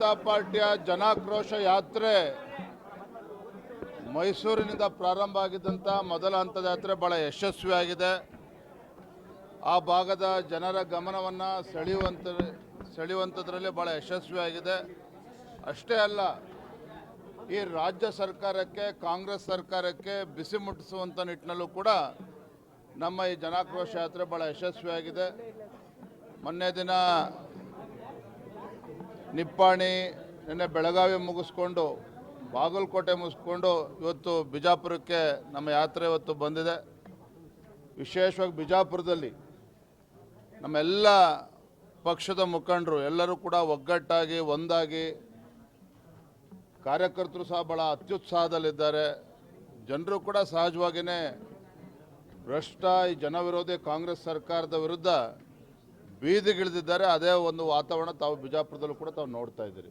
ಜನತಾ ಪಾರ್ಟಿಯ ಜನಾಕ್ರೋಶ ಯಾತ್ರೆ ಮೈಸೂರಿನಿಂದ ಪ್ರಾರಂಭ ಆಗಿದ್ದಂಥ ಮೊದಲ ಹಂತದ ಯಾತ್ರೆ ಭಾಳ ಯಶಸ್ವಿಯಾಗಿದೆ ಆ ಭಾಗದ ಜನರ ಗಮನವನ್ನು ಸೆಳೆಯುವಂಥ ಸೆಳೆಯುವಂಥದ್ರಲ್ಲಿ ಭಾಳ ಯಶಸ್ವಿಯಾಗಿದೆ ಅಷ್ಟೇ ಅಲ್ಲ, ಈ ರಾಜ್ಯ ಸರ್ಕಾರಕ್ಕೆ, ಕಾಂಗ್ರೆಸ್ ಸರ್ಕಾರಕ್ಕೆ ಬಿಸಿ ಮುಟ್ಟಿಸುವಂಥ ನಿಟ್ಟಿನಲ್ಲೂ ಕೂಡ ನಮ್ಮ ಈ ಜನಾಕ್ರೋಶ ಯಾತ್ರೆ ಭಾಳ ಯಶಸ್ವಿಯಾಗಿದೆ ಮೊನ್ನೆ ದಿನ ನಿಪ್ಪಾಣಿ ನಿನ್ನೆ ಬೆಳಗಾವಿ ಮುಗಿಸ್ಕೊಂಡು, ಬಾಗಲಕೋಟೆ ಮುಗಿಸ್ಕೊಂಡು ಇವತ್ತು ಬಿಜಾಪುರಕ್ಕೆ ನಮ್ಮ ಯಾತ್ರೆ ಇವತ್ತು ಬಂದಿದೆ. ವಿಶೇಷವಾಗಿ ಬಿಜಾಪುರದಲ್ಲಿ ನಮ್ಮೆಲ್ಲ ಪಕ್ಷದ ಮುಖಂಡರು ಎಲ್ಲರೂ ಕೂಡ ಒಗ್ಗಟ್ಟಾಗಿ, ಒಂದಾಗಿ ಕಾರ್ಯಕರ್ತರು ಸಹ ಭಾಳ ಅತ್ಯುತ್ಸಾಹದಲ್ಲಿದ್ದಾರೆ. ಜನರು ಕೂಡ ಸಹಜವಾಗಿಯೇ ಭ್ರಷ್ಟ ಈ ಜನವಿರೋಧಿ ಕಾಂಗ್ರೆಸ್ ಸರ್ಕಾರದ ವಿರುದ್ಧ ಬೀದಿಗಿಳಿದಿದ್ದಾರೆ ಅದೇ ಒಂದು ವಾತಾವರಣ ತಾವು ಬಿಜಾಪುರದಲ್ಲೂ ಕೂಡ ತಾವು ನೋಡ್ತಾ ಇದ್ದೀರಿ.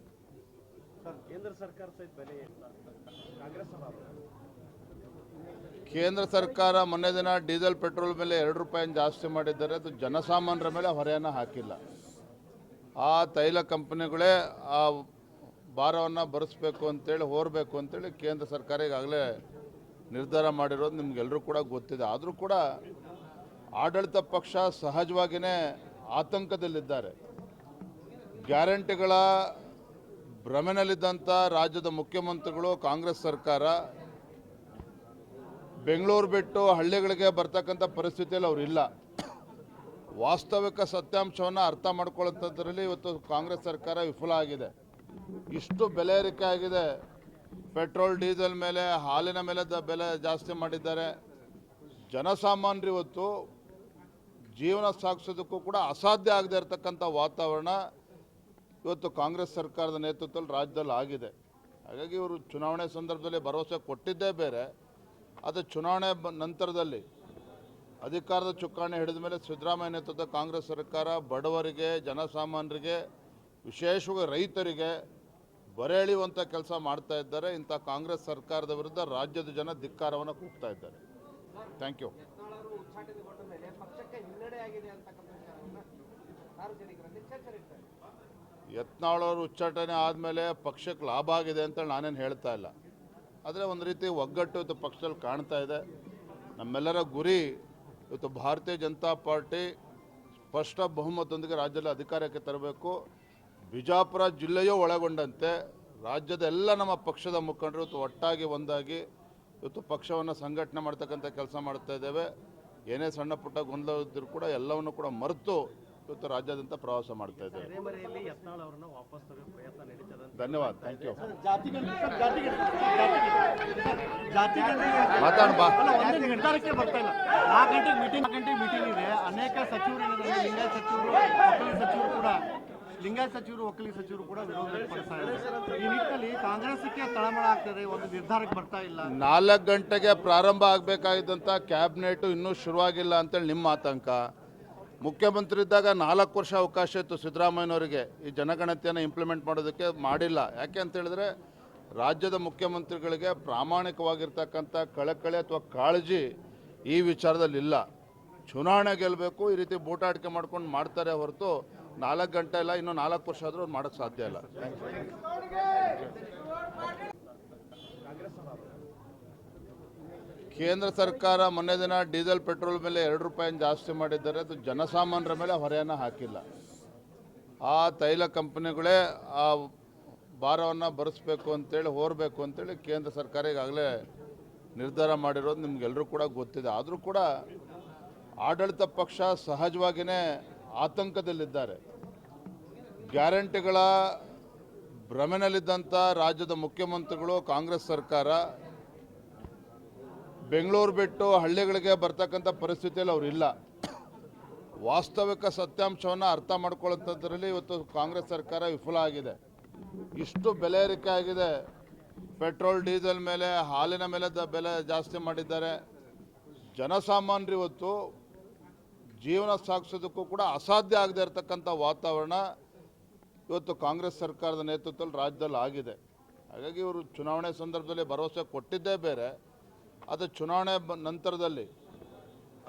ಕೇಂದ್ರ ಸರ್ಕಾರ ಮೊನ್ನೆ ದಿನ ಡೀಸೆಲ್ ಪೆಟ್ರೋಲ್ ಮೇಲೆ ಎರಡು ರೂಪಾಯಿನ ಜಾಸ್ತಿ ಮಾಡಿದ್ದಾರೆ ಅದು ಜನಸಾಮಾನ್ಯರ ಮೇಲೆ ಹೊರೆಯನ್ನು ಹಾಕಿಲ್ಲ. ಆ ತೈಲ ಕಂಪನಿಗಳೇ ಆ ಭಾರವನ್ನು ಬರೆಸ್ಬೇಕು ಅಂತೇಳಿ ಹೋರಬೇಕು ಅಂತೇಳಿ ಕೇಂದ್ರ ಸರ್ಕಾರ ಈಗಾಗಲೇ ನಿರ್ಧಾರ ಮಾಡಿರೋದು ನಿಮ್ಗೆಲ್ಲರೂ ಕೂಡ ಗೊತ್ತಿದೆ. ಆದರೂ ಕೂಡ ಆಡಳಿತ ಪಕ್ಷ ಸಹಜವಾಗಿಯೇ ಆತಂಕದಲ್ಲಿದ್ದಾರೆ. ಗ್ಯಾರಂಟಿಗಳ ಭ್ರಮೆನಲ್ಲಿದ್ದಂಥ ರಾಜ್ಯದ ಮುಖ್ಯಮಂತ್ರಿಗಳು, ಕಾಂಗ್ರೆಸ್ ಸರ್ಕಾರ ಬೆಂಗಳೂರು ಬಿಟ್ಟು ಹಳ್ಳಿಗಳಿಗೆ ಬರ್ತಕ್ಕಂಥ ಪರಿಸ್ಥಿತಿಯಲ್ಲಿ ಅವರು ಇಲ್ಲ. ವಾಸ್ತವಿಕ ಸತ್ಯಾಂಶವನ್ನು ಅರ್ಥ ಮಾಡ್ಕೊಳ್ಳೋಂಥದ್ರಲ್ಲಿ ಇವತ್ತು ಕಾಂಗ್ರೆಸ್ ಸರ್ಕಾರ ವಿಫಲ ಆಗಿದೆ. ಇಷ್ಟು ಬೆಲೆ ಏರಿಕೆ ಆಗಿದೆ. ಪೆಟ್ರೋಲ್, ಡೀಸೆಲ್ ಮೇಲೆ ಹಾಲಿನ ಮೇಲೆ ಬೆಲೆ ಜಾಸ್ತಿ ಮಾಡಿದ್ದಾರೆ. ಜನಸಾಮಾನ್ಯರು ಇವತ್ತು ಜೀವನ ಸಾಗಿಸೋದಕ್ಕೂ ಕೂಡ ಅಸಾಧ್ಯ ಆಗದೆ ಇರತಕ್ಕಂಥ ವಾತಾವರಣ ಇವತ್ತು ಕಾಂಗ್ರೆಸ್ ಸರ್ಕಾರದ ನೇತೃತ್ವದಲ್ಲಿ ರಾಜ್ಯದಲ್ಲಿ ಆಗಿದೆ. ಹಾಗಾಗಿ ಇವರು ಚುನಾವಣೆ ಸಂದರ್ಭದಲ್ಲಿ ಭರವಸೆ ಕೊಟ್ಟಿದ್ದೇ ಬೇರೆ. ಅದು ಚುನಾವಣೆ ನಂತರದಲ್ಲಿ ಅಧಿಕಾರದ ಚುಕ್ಕಾಣಿ ಹಿಡಿದ ಮೇಲೆ ಸಿದ್ದರಾಮಯ್ಯ ನೇತೃತ್ವದ ಕಾಂಗ್ರೆಸ್ ಸರ್ಕಾರ ಬಡವರಿಗೆ, ಜನಸಾಮಾನ್ಯರಿಗೆ, ವಿಶೇಷವಾಗಿ ರೈತರಿಗೆ ಬರೆ ಎಳೆಯುವಂಥ ಕೆಲಸ ಮಾಡ್ತಾ ಇದ್ದಾರೆ. ಇಂಥ ಕಾಂಗ್ರೆಸ್ ಸರ್ಕಾರದ ವಿರುದ್ಧ ರಾಜ್ಯದ ಜನ ಧಿಕ್ಕಾರವನ್ನು ಕೂಗ್ತಾ ಇದ್ದಾರೆ. Thank you. ಯತ್ನಾಳರು ಉಚ್ಚಾಟನೆಗೊಂಡ ಮೇಲೆ ಪಕ್ಷಕ್ಕೆ ಹಿನ್ನಡೆ ಆಗಿದೆ ಅಂತಕ್ಕಂಥ ವಿಚಾರವನ್ನ ಸಾರ್ವಜನಿಕರಲ್ಲಿ ಚರ್ಚೆ ನಡೀತಾ ಇದೆ ಯತ್ನಾಳವರು ಉಚ್ಚಾಟನೆ ಆದಮೇಲೆ ಪಕ್ಷಕ್ಕೆ ಲಾಭ ಆಗಿದೆ ಅಂತ ನಾನೇನು ಹೇಳ್ತಾ ಇಲ್ಲ. ಆದರೆ ಒಂದು ರೀತಿ ಒಗ್ಗಟ್ಟು ಇವತ್ತು ಪಕ್ಷದಲ್ಲಿ ಕಾಣ್ತಾ ಇದೆ. ನಮ್ಮೆಲ್ಲರ ಗುರಿ ಇವತ್ತು ಭಾರತೀಯ ಜನತಾ ಪಾರ್ಟಿ ಸ್ಪಷ್ಟ ಬಹುಮತದೊಂದಿಗೆ ರಾಜ್ಯದಲ್ಲಿ ಅಧಿಕಾರಕ್ಕೆ ತರಬೇಕು. ಬಿಜಾಪುರ ಜಿಲ್ಲೆಯೂ ಒಳಗೊಂಡಂತೆ ರಾಜ್ಯದ ಎಲ್ಲ ನಮ್ಮ ಪಕ್ಷದ ಮುಖಂಡರು ಇವತ್ತು ಒಟ್ಟಾಗಿ ಒಂದಾಗಿ ಇವತ್ತು ಪಕ್ಷವನ್ನು ಸಂಘಟನೆ ಮಾಡ್ತಕ್ಕಂಥ ಕೆಲಸ ಮಾಡ್ತಾ ಇದ್ದೇವೆ. ಏನೇ ಸಣ್ಣ ಪುಟ್ಟ ಗೊಂದಲ ಇದ್ದರೂ ಕೂಡ ಎಲ್ಲವನ್ನು ಕೂಡ ಮರೆತು ಇವತ್ತು ರಾಜ್ಯಾದ್ಯಂತ ಪ್ರವಾಸ ಮಾಡ್ತಾ ಇದ್ದೇವೆ ಧನ್ಯವಾದ ಥ್ಯಾಂಕ್ ಯು ಜಾತಿಗಳು ಸರ್, ಜಾತಿಗಳು ಜಾತಿಗಳು ಜಾತಿಗಳು ಬಾ. ಒಂದು ನಿರ್ಧಾರಕ್ಕೆ ಬರ್ತಾ ಇಲ್ಲ. ನಾಲ್ಕು ಗಂಟೆಗೆ ಮೀಟಿಂಗ್ ಗಂಟೆಗೆ ಮೀಟಿಂಗ್ ಇದೆ. ಅನೇಕ ಸಚಿವರು ಸಚಿವರು ಕೂಡ ಲಿಂಗಾಯತ್ ಸಚಿವರು, ಒಕ್ಕಲಿಗ ಸಚಿವರು ಕೂಡ ವಿರೋಧ ವ್ಯಕ್ತಪಡಿಸ್ತಾ ಇದ್ದಾರೆ. ಈ ನಿಟ್ಟಿನಲ್ಲಿ ಕಾಂಗ್ರೆಸ್ಗೆ ತಳಮಳ ಆಗ್ತದೆ, ಒಂದು ನಿರ್ಧಾರಕ್ಕೆ ಬರ್ತಾ ಇಲ್ಲ. ನಾಲ್ಕು ಗಂಟೆಗೆ ಪ್ರಾರಂಭ ಆಗಬೇಕಾಗಿದ್ದಂಥ ಕ್ಯಾಬಿನೆಟ್ ಇನ್ನೂ ಶುರುವಾಗಿಲ್ಲ ಅಂತೇಳಿ ನಿಮ್ಮ ಆತಂಕ. ಮುಖ್ಯಮಂತ್ರಿ ಇದ್ದಾಗ ನಾಲ್ಕು ವರ್ಷ ಅವಕಾಶ ಇತ್ತು ಸಿದ್ದರಾಮಯ್ಯನವರಿಗೆ. ಈ ಜನಗಣತಿಯನ್ನು ಇಂಪ್ಲಿಮೆಂಟ್ ಮಾಡೋದಕ್ಕೆ ಮಾಡಿಲ್ಲ. ಯಾಕೆ ಅಂತ ಹೇಳಿದ್ರೆ, ರಾಜ್ಯದ ಮುಖ್ಯಮಂತ್ರಿಗಳಿಗೆ ಪ್ರಾಮಾಣಿಕವಾಗಿರ್ತಕ್ಕಂಥ ಕಳಕಳಿ ಅಥವಾ ಕಾಳಜಿ ಈ ವಿಚಾರದಲ್ಲಿ ಇಲ್ಲ ಚುನಾವಣೆ ಗೆಲ್ಲಬೇಕು ಈ ರೀತಿ ಬೂಟಾಟಿಕೆ ಮಾಡ್ಕೊಂಡು ಮಾಡ್ತಾರೆ ಹೊರತು ನಾಲ್ಕು ಗಂಟೆ ಇಲ್ಲ ಇನ್ನೂ ನಾಲ್ಕು ವರ್ಷ ಆದರೂ ಮಾಡೋಕ್ಕೆ ಸಾಧ್ಯ ಇಲ್ಲ. ಕೇಂದ್ರ ಸರ್ಕಾರ ಮೊನ್ನೆ ದಿನ ಡೀಸೆಲ್ ಪೆಟ್ರೋಲ್ ಮೇಲೆ ಎರಡು ರೂಪಾಯಿ ಜಾಸ್ತಿ ಮಾಡಿದ್ದಾರೆ, ಅದು ಜನಸಾಮಾನ್ಯರ ಮೇಲೆ ಹೊರೆಯನ್ನು ಹಾಕಿಲ್ಲ. ಆ ತೈಲ ಕಂಪನಿಗಳೇ ಆ ಭಾರವನ್ನು ಭರಿಸ್ಬೇಕು ಅಂತೇಳಿ, ಹೋರಬೇಕು ಅಂತೇಳಿ ಕೇಂದ್ರ ಸರ್ಕಾರ ಈಗಾಗಲೇ ನಿರ್ಧಾರ ಮಾಡಿರೋದು ನಿಮಗೆಲ್ಲರೂ ಕೂಡ ಗೊತ್ತಿದೆ. ಆದರೂ ಕೂಡ ಆಡಳಿತ ಪಕ್ಷ ಸಹಜವಾಗಿಯೇ ಆತಂಕದಲ್ಲಿದ್ದಾರೆ. ಗ್ಯಾರಂಟಿಗಳ ಭ್ರಮೆನಲ್ಲಿದ್ದಂಥ ರಾಜ್ಯದ ಮುಖ್ಯಮಂತ್ರಿಗಳು, ಕಾಂಗ್ರೆಸ್ ಸರ್ಕಾರ ಬೆಂಗಳೂರು ಬಿಟ್ಟು ಹಳ್ಳಿಗಳಿಗೆ ಬರ್ತಕ್ಕಂಥ ಪರಿಸ್ಥಿತಿಯಲ್ಲಿ ಅವರಿಲ್ಲ ವಾಸ್ತವಿಕ ಸತ್ಯಾಂಶವನ್ನು ಅರ್ಥ ಮಾಡ್ಕೊಳ್ಳೋಂಥದ್ರಲ್ಲಿ ಇವತ್ತು ಕಾಂಗ್ರೆಸ್ ಸರ್ಕಾರ ವಿಫಲ ಆಗಿದೆ. ಇಷ್ಟು ಬೆಲೆ ಏರಿಕೆ ಆಗಿದೆ. ಪೆಟ್ರೋಲ್, ಡೀಸೆಲ್ ಮೇಲೆ, ಹಾಲಿನ ಮೇಲೆ ದ ಬೆಲೆ ಜಾಸ್ತಿ ಮಾಡಿದ್ದಾರೆ. ಜನಸಾಮಾನ್ಯರು ಇವತ್ತು ಜೀವನ ಸಾಗಿಸೋದಕ್ಕೂ ಕೂಡ ಅಸಾಧ್ಯ ಆಗದೆ ಇರತಕ್ಕಂಥ ವಾತಾವರಣ ಇವತ್ತು ಕಾಂಗ್ರೆಸ್ ಸರ್ಕಾರದ ನೇತೃತ್ವದಲ್ಲಿ ರಾಜ್ಯದಲ್ಲಿ ಆಗಿದೆ. ಹಾಗಾಗಿ ಇವರು ಚುನಾವಣೆ ಸಂದರ್ಭದಲ್ಲಿ ಭರವಸೆ ಕೊಟ್ಟಿದ್ದೇ ಬೇರೆ. ಅದು ಚುನಾವಣೆ ನಂತರದಲ್ಲಿ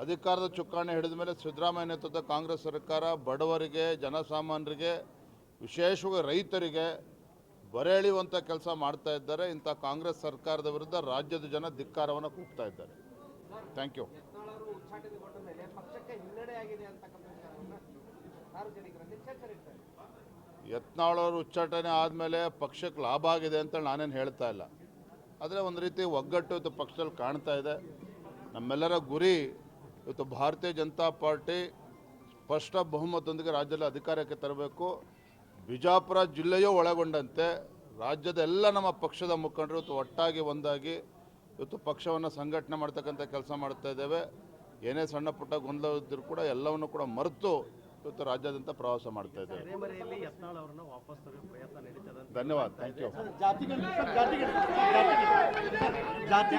ಅಧಿಕಾರದ ಚುಕ್ಕಾಣಿ ಹಿಡಿದ ಮೇಲೆ ಸಿದ್ದರಾಮಯ್ಯ ನೇತೃತ್ವದ ಕಾಂಗ್ರೆಸ್ ಸರ್ಕಾರ ಬಡವರಿಗೆ, ಜನಸಾಮಾನ್ಯರಿಗೆ, ವಿಶೇಷವಾಗಿ ರೈತರಿಗೆ ಬರೆ ಎಳೆಯುವಂಥ ಕೆಲಸ ಮಾಡ್ತಾ ಇದ್ದಾರೆ. ಇಂಥ ಕಾಂಗ್ರೆಸ್ ಸರ್ಕಾರದ ವಿರುದ್ಧ ರಾಜ್ಯದ ಜನ ಧಿಕ್ಕಾರವನ್ನು ಕೂಗ್ತಾ ಇದ್ದಾರೆ. ಥ್ಯಾಂಕ್ ಯು ಯತ್ನಾಳವರು ಉಚ್ಚಾಟನೆ ಆದಮೇಲೆ ಪಕ್ಷಕ್ಕೆ ಲಾಭ ಆಗಿದೆ ಅಂತ ನಾನೇನು ಹೇಳ್ತಾ ಇಲ್ಲ. ಆದರೆ ಒಂದು ರೀತಿ ಒಗ್ಗಟ್ಟು ಇವತ್ತು ಪಕ್ಷದಲ್ಲಿ ಕಾಣ್ತಾ ಇದೆ. ನಮ್ಮೆಲ್ಲರ ಗುರಿ ಇವತ್ತು ಭಾರತೀಯ ಜನತಾ ಪಾರ್ಟಿ ಸ್ಪಷ್ಟ ಬಹುಮತದೊಂದಿಗೆ ರಾಜ್ಯದಲ್ಲಿ ಅಧಿಕಾರಕ್ಕೆ ತರಬೇಕು. ಬಿಜಾಪುರ ಜಿಲ್ಲೆಯೂ ಒಳಗೊಂಡಂತೆ ರಾಜ್ಯದ ಎಲ್ಲ ನಮ್ಮ ಪಕ್ಷದ ಮುಖಂಡರು ಇವತ್ತು ಒಟ್ಟಾಗಿ ಒಂದಾಗಿ ಇವತ್ತು ಪಕ್ಷವನ್ನು ಸಂಘಟನೆ ಮಾಡ್ತಕ್ಕಂಥ ಕೆಲಸ ಮಾಡ್ತಾ ಇದ್ದೇವೆ. ಏನೇ ಸಣ್ಣ ಪುಟ್ಟ ಗೊಂದಲ ಇದ್ದರೂ ಕೂಡ ಎಲ್ಲವನ್ನು ಕೂಡ ಮರೆತು ಇವತ್ತು ರಾಜ್ಯಾದ್ಯಂತ ಪ್ರವಾಸ ಮಾಡ್ತಾ ಇದ್ದೇವೆ ಧನ್ಯವಾದ ಥ್ಯಾಂಕ್ ಯು ಜಾತಿ ಸರ್, ಜಾತಿ ಗಣತಿ, ಜಾತಿ- ಜಾತಿ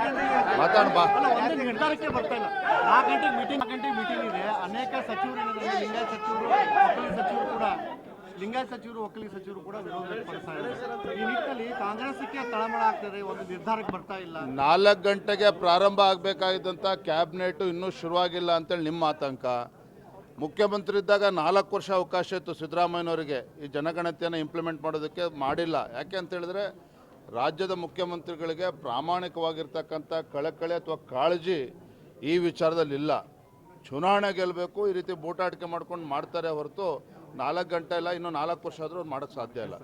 ಬಾ. ಅಲ್ಲ, ಒಂದೇ ನಿರ್ಧಾರಕ್ಕೆ ಬರ್ತಾ ಇಲ್ಲ. ನಾಲ್ಕು ಗಂಟೆಗೆ ಮೀಟಿಂಗ್ ಗಂಟೆಗೆ ಮೀಟಿಂಗ್ ಇದೆ. ಅನೇಕ ಸಚಿವರು ಲಿಂಗಾಯ ಲಿಂಗಾಯತ್ ಸಚಿವರು ಒಕ್ಕಲಿಗ ಸಚಿವರು ಕೂಡ ಲಿಂಗಾಯತ್ ಸಚಿವರು ಒಕ್ಕಲಿಗ ಸಚಿವರು ಕೂಡ ವಿರೋಧ ವ್ಯಕ್ತಪಡಿಸ್ತಾ ಇದ್ದಾರೆ. ಈ ನಿಟ್ಟಿನಲ್ಲಿ ಕಾಂಗ್ರೆಸ್ಗೆ ತಳಮಳ ಆಗ್ತದೆ ಒಂದು ನಿರ್ಧಾರಕ್ಕೆ ಬರ್ತಾ ಇಲ್ಲ. ನಾಲ್ಕು ಗಂಟೆಗೆ ಪ್ರಾರಂಭ ಆಗಬೇಕಾಗಿದ್ದಂಥ ಕ್ಯಾಬಿನೆಟ್ ಇನ್ನೂ ಶುರುವಾಗಿಲ್ಲ ಅಂತೇಳಿ ನಿಮ್ಮ ಆತಂಕ? ಮುಖ್ಯಮಂತ್ರಿ ಇದ್ದಾಗ ನಾಲ್ಕು ವರ್ಷ ಅವಕಾಶ ಇತ್ತು ಸಿದ್ದರಾಮಯ್ಯನವರಿಗೆ. ಈ ಜನಗಣತಿಯನ್ನು ಇಂಪ್ಲಿಮೆಂಟ್ ಮಾಡೋದಕ್ಕೆ ಮಾಡಿಲ್ಲ. ಯಾಕೆ ಅಂತ ಹೇಳಿದ್ರೆ, ರಾಜ್ಯದ ಮುಖ್ಯಮಂತ್ರಿಗಳಿಗೆ ಪ್ರಾಮಾಣಿಕವಾಗಿರ್ತಕ್ಕಂಥ ಕಳಕಳಿ ಅಥವಾ ಕಾಳಜಿ ಈ ವಿಚಾರದಲ್ಲಿ ಇಲ್ಲ. ಚುನಾವಣೆ ಗೆಲ್ಲಬೇಕು ಈ ರೀತಿ ಬೂಟಾಟಿಕೆ ಮಾಡ್ಕೊಂಡು ಮಾಡ್ತಾರೆ ಹೊರತು ನಾಲ್ಕು ಗಂಟೆ ಇಲ್ಲ, ಇನ್ನೂ ನಾಲ್ಕು ವರ್ಷ ಆದರೂ ಮಾಡೋಕ್ಕೆ ಸಾಧ್ಯ ಇಲ್ಲ.